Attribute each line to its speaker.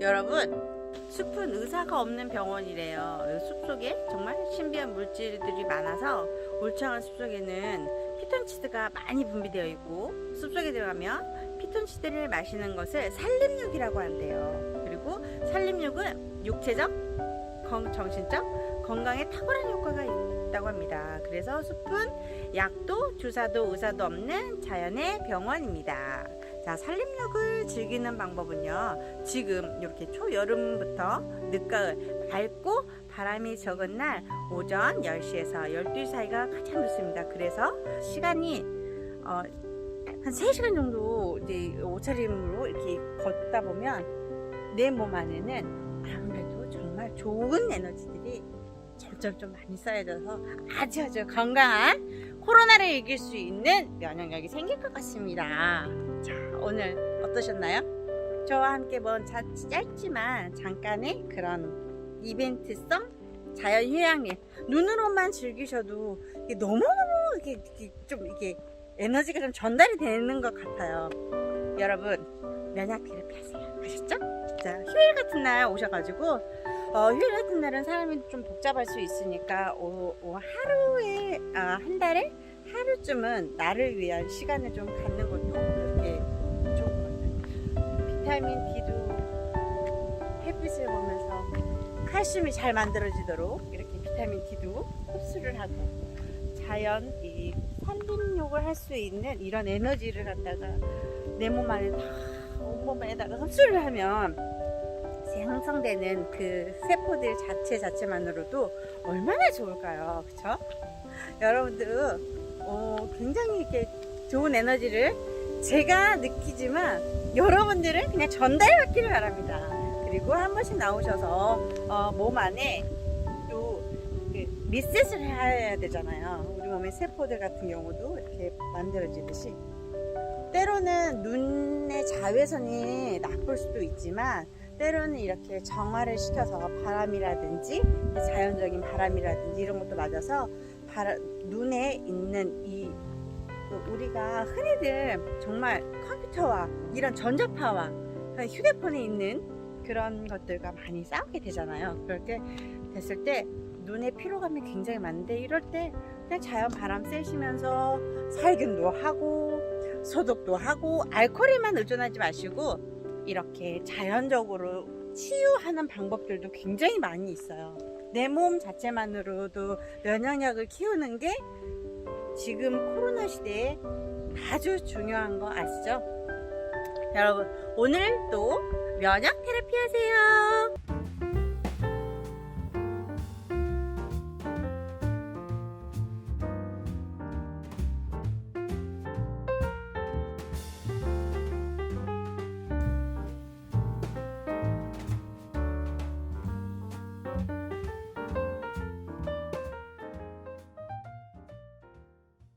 Speaker 1: 여러분 숲은 의사가 없는 병원이래요. 이 숲속에 정말 신비한 물질들이 많아서 울창한 숲속에는 피톤치드가 많이 분비되어 있고 숲속에 들어가면 피톤치드를 마시는 것을 산림육이라고 한대요. 그리고 산림육은 육체적, 건- 정신적 건강에 탁월한 효과가 있다고 합니다. 그래서 숲은 약도 주사도 의사도 없는 자연의 병원입니다. 자, 산림욕을 즐기는 방법은요. 지금 이렇게 초여름부터 늦가을 밝고 바람이 적은 날 오전 10시에서 12시 사이가 가장 좋습니다. 그래서 시간이 어, 한 3시간 정도 이제 옷차림으로 이렇게 걷다 보면 내 몸 안에는 아무래도 정말 좋은 에너지들이 점점 좀 많이 쌓여져서 아주 아주 건강한 코로나를 이길 수 있는 면역력이 생길 것 같습니다. 자, 오늘 어떠셨나요? 저와 함께 먼 자- 짧지만 잠깐의 그런 이벤트성 자연 휴양림 눈으로만 즐기셔도 이게 너무너무 이게, 이게 좀 이게 에너지가 좀 전달이 되는 것 같아요. 여러분 면역 테라피 하세요. 아셨죠? 자, 휴일 같은 날 오셔가지고 어, 휴일 같은 날은 사람이 좀 복잡할 수 있으니까 오, 오, 하루에 아, 한 달에 하루쯤은 나를 위한 시간을 좀 갖는 것도 이렇게 좋은 것 같아요. 비타민 D도 햇빛을 보면서 칼슘이 잘 만들어지도록 이렇게 비타민 D도 흡수를 하고 자연 이 산림욕을 할 수 있는 이런 에너지를 갖다가 내 몸 안에 다 온몸에다가 흡수를 하면 형성되는 그 세포들 자체 자체만으로도 얼마나 좋을까요? 그쵸? 여러분들 어, 굉장히 이렇게 좋은 에너지를 제가 느끼지만 여러분들은 그냥 전달받기를 바랍니다. 그리고 한 번씩 나오셔서 어, 몸 안에 또 그 리셋을 해야 되잖아요. 우리 몸의 세포들 같은 경우도 이렇게 만들어지듯이 때로는 눈의 자외선이 나쁠 수도 있지만 때로는 이렇게 정화를 시켜서 바람이라든지 자연적인 바람이라든지 이런 것도 맞아서 바라, 눈에 있는 이 우리가 흔히들 정말 컴퓨터와 이런 전자파와 휴대폰에 있는 그런 것들과 많이 싸우게 되잖아요. 때 됐을 때 눈에 피로감이 굉장히 많은데 이럴 때 그냥 자연 바람 쐬시면서 살균도 하고 소독도 하고 알코올에만 의존하지 마시고 이렇게 자연적으로 치유하는 방법들도 굉장히 많이 있어요. 내 몸 자체만으로도 면역력을 키우는 게 지금 코로나 시대에 아주 중요한 거 아시죠? 여러분, 오늘도 면역 테라피 하세요.